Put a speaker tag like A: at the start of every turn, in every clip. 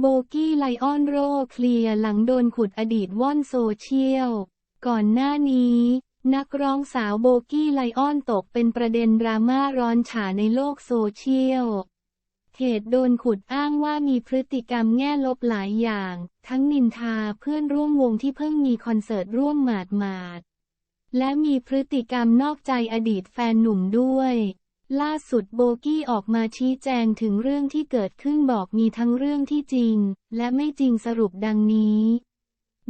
A: โบกี้ไลออนโรเคลียร์หลังโดนขุดอดีตว่อนโซเชียล ก่อนหน้านี้ นักร้องสาวโบกี้ไลออนตกเป็นประเด็นดราม่าร้อนฉาในโลกโซเชียลเหตุโดนขุดอ้างว่ามีพฤติกรรมแง่ลบหลายอย่าง ทั้งนินทาเพื่อนร่วมวงที่เพิ่งมีคอนเสิร์ตร่วมหมาดหมาดและมีพฤติกรรมนอกใจอดีตแฟนหนุ่มด้วย ล่าสุดโบกี้ออกมาชี้แจงถึงเรื่องที่เกิดขึ้นบอกมีทั้งเรื่องที่จริง และไม่จริงสรุปดังนี้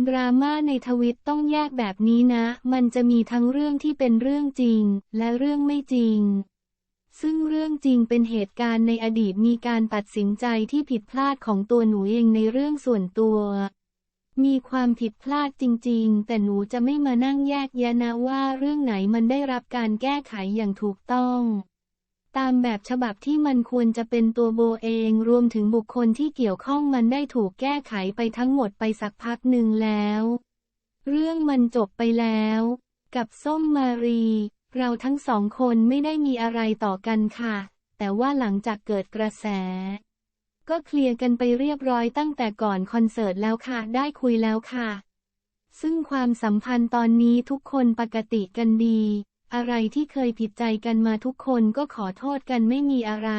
A: ดราม่าในทวิตต้องแยกแบบนี้นะ มันจะมีทั้งเรื่องที่เป็นเรื่องจริง และเรื่องไม่จริง ซึ่งเรื่องจริงเป็นเหตุการณ์ในอดีตมีการตัดสินใจที่ผิดพลาดของตัวหนูเองในเรื่องส่วนตัว มีความผิดพลาดจริง ๆ แต่หนูจะไม่มานั่งแยกแยะนะว่าเรื่องไหนมันได้รับการแก้ไขอย่างถูกต้อง ตามแบบฉบับที่มันควรจะเป็นตัวโบเอง รวมถึงบุคคลที่เกี่ยวข้องมันได้ถูกแก้ไขไปทั้งหมดไปสักพักหนึ่งแล้ว เรื่องมันจบไปแล้ว กับส้มมารี เราทั้งสองคนไม่ได้มีอะไรต่อกันค่ะ แต่ว่าหลังจากเกิดกระแส ก็เคลียร์กันไปเรียบร้อยตั้งแต่ก่อนคอนเสิร์ตแล้วค่ะ ได้คุยแล้วค่ะ ซึ่งความสัมพันธ์ตอนนี้ทุกคนปกติกันดี อะไรที่เคยผิดใจกันมาทุกคนก็ขอโทษกันไม่มีอะไร